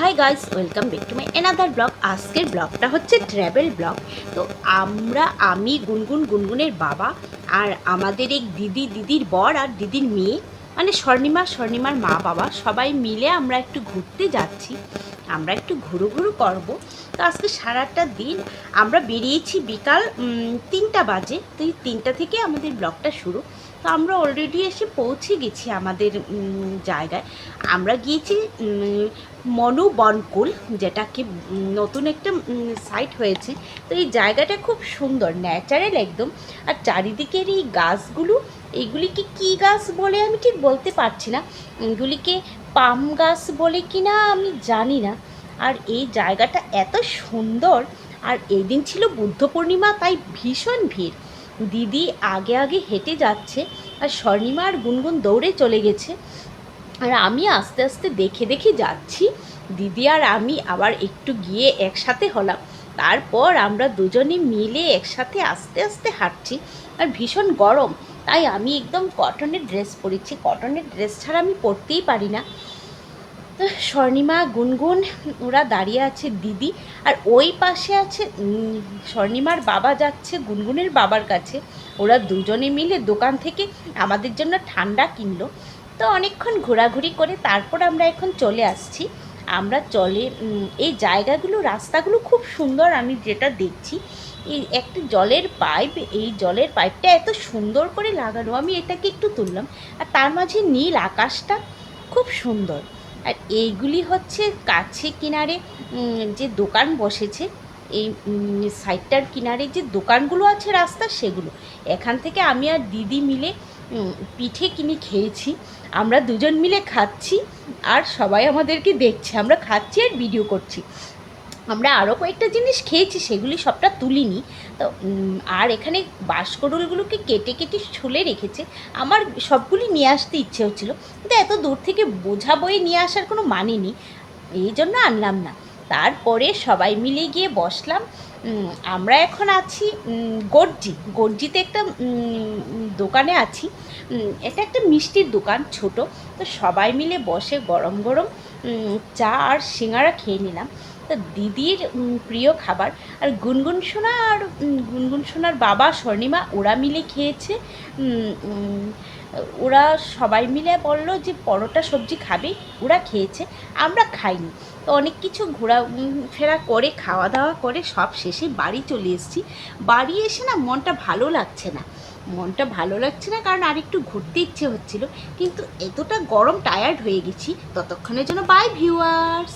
Hi guys welcome back to my another blog আজকের ব্লগটা হচ্ছে ট্র্যাভেল ব্লগ তো আমরা, আমি, গুনগুন, গুনগুনের বাবা আর আমাদের এই দিদি, দিদির বর আর দিদির মেয়ে মানে স্বর্ণিমা, স্বর্ণিমার মা বাবা সবাই মিলে আমরা একটু ঘুরতে যাচ্ছি। আমরা একটু ঘুরু ঘুরু করব। তো আজকে সারাটা দিন আমরা বেরিয়েছি বিকাল তিনটা বাজে। তো এই তিনটা থেকে আমাদের ব্লগটা শুরু। তো আমরা অলরেডি এসে পৌঁছে গেছি আমাদের জায়গায়। আমরা গিয়েছি উম, মনু বনকুল যেটাকে নতুন একটা সাইট হয়েছে। তো এই জায়গাটা খুব সুন্দর ন্যাচারাল একদম। আর চারিদিকের এই গাছগুলো এইগুলিকে কী গাছ বলে আমি ঠিক বলতে পারছি না। এগুলিকে পাম গাছ বলে কি না আমি জানি না। আর এই জায়গাটা এত সুন্দর আর এই দিন ছিল বুদ্ধ পূর্ণিমা তাই ভীষণ ভিড়। দিদি আগে আগে হেঁটে যাচ্ছে আর স্বর্ণিমা আর গুনগুন দৌড়ে চলে গেছে। আর আমি আস্তে আস্তে দেখে দেখে যাচ্ছি। দিদি আর আমি আবার একটু গিয়ে একসাথে হলাম। তারপর আমরা দুজনে মিলে একসাথে আস্তে আস্তে হাঁটছি। আর ভীষণ গরম। তাই আমি একদম কটনের ড্রেস পরেছি। কটনের ড্রেস ছাড়া আমি পরতেই পারি না। তো স্বর্ণিমা, গুনগুন, ওরা দাঁড়িয়ে আছে দিদি। আর ওই পাশে আছে স্বর্ণিমার বাবা যাচ্ছে, গুনগুনের বাবার কাছে। ওরা দুজনে মিলে দোকান থেকে আমাদের জন্য ঠান্ডা কিনলো। তো অনেকক্ষণ ঘোরাঘুরি করে তারপর আমরা এখন চলে আসছি। আমরা চলে এই জায়গাগুলো, রাস্তাগুলো খুব সুন্দর আমি যেটা দেখছি। এই একটা জলের পাইপ, এই জলের পাইপটা এত সুন্দর করে লাগানো। আমি এটাকে একটু তুললাম। আর তার মাঝে নীল আকাশটা খুব সুন্দর। আর এইগুলি হচ্ছে কাছে কিনারে যে দোকান বসেছে, এই সাইডটার কিনারে যে দোকানগুলো আছে রাস্তা সেগুলো। এখান থেকে আমি আর দিদি মিলে পিঠে কিনে খেয়েছি। আমরা দুজন মিলে খাচ্ছি আর সবাই আমাদেরকে দেখছে। আমরা খাচ্ছি আর ভিডিও করছি। আমরা আরও কয়েকটা জিনিস খেয়েছি, সেগুলি সবটা তুলিনি। তো আর এখানে বাঁশকড়ুলগুলোকে কেটে কেটে ছুলে রেখেছে। আমার সবগুলি নিয়ে আসতে ইচ্ছে হচ্ছিল। কিন্তু এত দূর থেকে বোঝা বয়ে নিয়ে আসার কোনো মানে নেই। এই জন্য আনলাম না। তারপরে সবাই মিলে গিয়ে বসলাম। আমরা এখন আছি গর্জি। গর্জিতে একটা দোকানে আছি। এটা একটা মিষ্টির দোকান, ছোট। তো সবাই মিলে বসে গরম গরম চা আর সিঙ্গারা খেয়ে নিলাম। তো দিদির প্রিয় খাবার। আর গুনগুন সোনা আর গুনগুন সোনার বাবা স্বর্ণিমা ওরা মিলে খেয়েছে। ওরা সবাই মিলে বলল যে পরোটা সবজি খাবে, ওরা খেয়েছে, আমরা খাইনি। তো অনেক কিছু ঘোরা ফেরা করে খাওয়া দাওয়া করে সব শেষে বাড়ি চলে এসেছি। বাড়ি এসে না মনটা ভালো লাগছে না। মনটা ভালো লাগছে না কারণ আর একটু ঘুরতে ইচ্ছে হচ্ছিল। কিন্তু এতটা গরম টায়ার্ড হয়ে গেছি, ততক্ষণের জন্য বাই ভিউয়ার্স